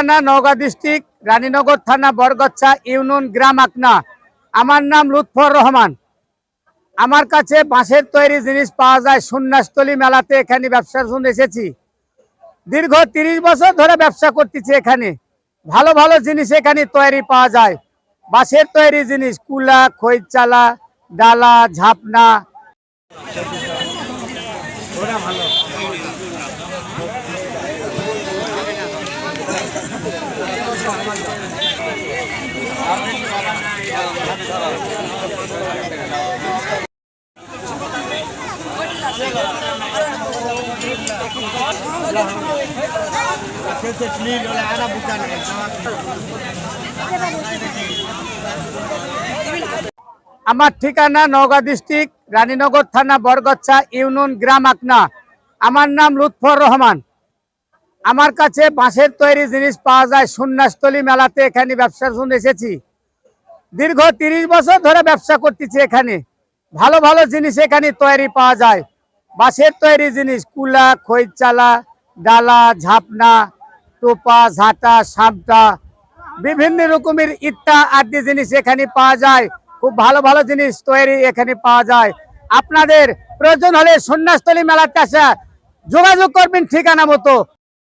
ঠিকানা নওগাঁ ডিস্ট্রিক্ট, রানীনগর থানা, বরগচ্ছা, ইউনিয়ন, গ্রাম আকনা। আমার নাম লুৎফর রহমান। আমার কাছে বাঁশের তৈরি জিনিস পাওয়া যায় সন্ন্যাসতলী মেলাতে, এখানে ব্যবসার জন্য এসেছি। দীর্ঘ তিরিশ বছর ধরে ব্যবসা করতেছি এখানে। ভালো ভালো জিনিস এখানে তৈরি পাওয়া যায়। বাঁশের তৈরি জিনিস, কুলা, খৈচালা, ডালা, ঝাপনা। আমার ঠিকানা নওগাঁ ডিস্ট্রিক্ট রানীনগর থানা বরগচ্ছা ইউনিয়ন গ্রাম আকনা। আমার নাম লুৎফর রহমান। আমার কাছে বাঁশের তৈরি জিনিস পাওয়া যায় সন্ন্যাসতলী মেলাতে, এখানে ব্যবসার জন্য এসেছি। দীর্ঘ তিরিশ বছর ধরে ব্যবসা করতেছি এখানে। ভালো ভালো জিনিস এখানে তৈরি পাওয়া যায়। বাঁশের তৈরি জিনিস, কুলা খৈচালা ডালা, ঝাপনা, টোপা, ঝাঁটা, সাপটা, বিভিন্ন রকমের ইত্তা আদি জিনিস এখানে পাওয়া যায়। খুব ভালো ভালো জিনিস তৈরি এখানে পাওয়া যায়। আপনাদের প্রয়োজন হলে সন্ন্যাসতলী মেলাতে আসা যোগাযোগ করবেন ঠিকানা মতো।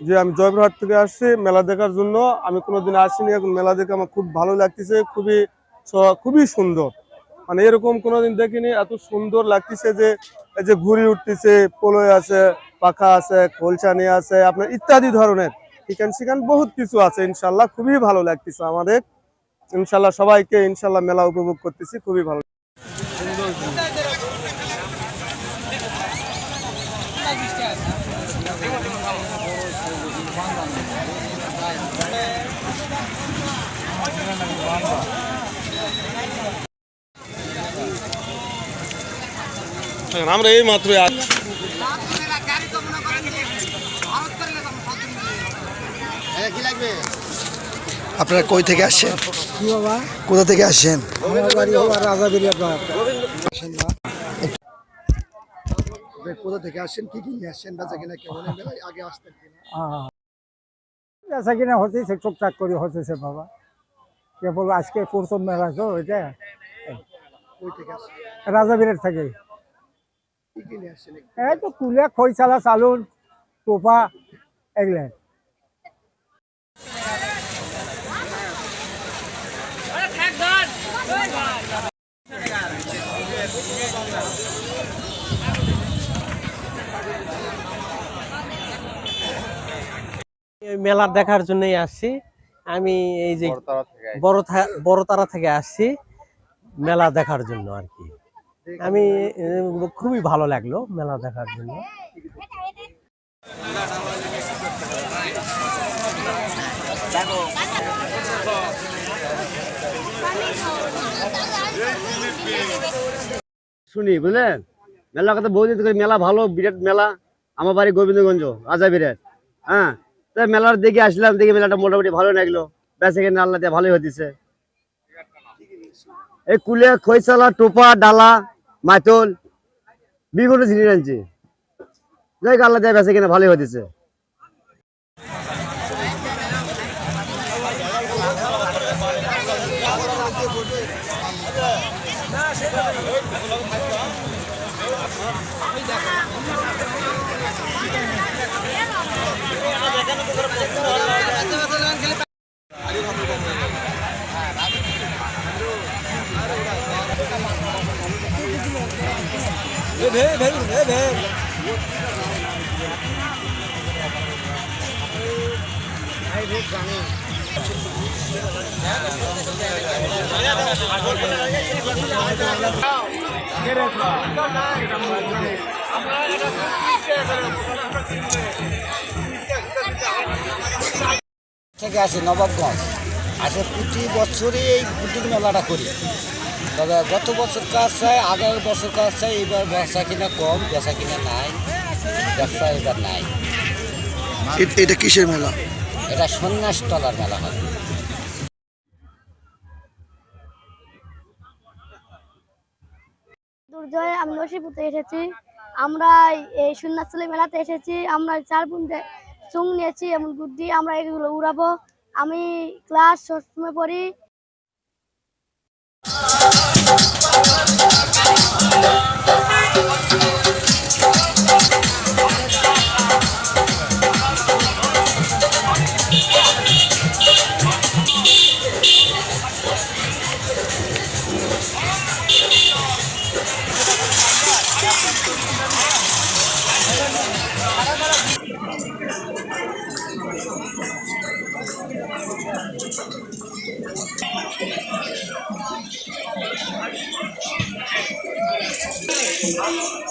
যে আমি জয়পুরহাট থেকে আসছি, মেলা দেখার জন্য। আমি কোনোদিন আসিনি, এখন মেলা দেখে আমার খুব ভালো লাগতেছে, খুবই খুবই সুন্দর। মানে এরকম কোনোদিন দেখিনি, এত সুন্দর লাগতেছে যে, এই যে ঘুড়ি উঠতেছে, পোলয় আছে, পাখা আছে খোলচানি আছে, আপনার ইত্যাদি ধরনের। চিকেন চিকেন বহুত কিছু আছে, ইনশাল্লাহ খুবই ভালো লাগতেছে আমাদের। ইনশাল্লাহ সবাইকে ইনশাল্লাহ মেলা উপভোগ করতেছি, খুবই ভালো। আমরা এই মাত্র আপনারা কই থেকে আসছেন? কোথা থেকে আসছেন? কোথা থেকে আসছেন? কি কি নিয়ে আসছেন? বেচা কিনা কেমন? আগে আসতেন বেচা কিনা হতেছে টুকটাক করে হতেছে বাবা। কেবল আজকে প্রথম মেলা তো এটা? রাজা বিরাট থাকে। এই তো কুলে খৈচালা চালুন, টোপা, এগুলো। মেলা দেখার জন্যই আসছি। আমি এই যে বড় থা- বড় তারা থেকে আসছি মেলা দেখার জন্য আর কি। আমি খুবই ভালো লাগল মেলা দেখার জন্য। শুনি বুঝলেন? মেলা কথা বহুদিন মেলা ভালো বিরাট মেলা। আমার বাড়ি গোবিন্দগঞ্জ রাজা বিরাট। হ্যাঁ? মেলার দেখে আসলাম, দেখি মেলাটা মোটামুটি ভালো লাগল। ব্যাস এখানে আল্লাহ ভালোই হতেছে এই কুলে খৈসালা টোপা, ডালা মাতল বিভিন্ন জিনিস আনছি। যাই আল্লাহ দিয়ে ব্যাস এখানে ভালোই হতেছে ভে ভে ভে ভে থেকে আছে নবাবগঞ্জ। আসে প্রতি বছরই এই পুটির মেলাটা করি। তবে গত বছর কাজ চাই, আগের বছর কাজ চাই এবার ব্যবসা কিনা কম, বেচা কিনা নাই, ব্যবসা এবার নাই। এটা কিসের মেলা? এটা সন্ন্যাস তলার মেলা হয়। দুর্জয় আমি নসিপুতে এসেছি। আমরা এই সন্ন্যাসলী মেলাতে এসেছি। আমরা চার বোন চুং নিয়েছি, এমন বুদ্ধি আমরা এগুলো উড়াবো। আমি ক্লাস সবসময় পড়ি। Thank you.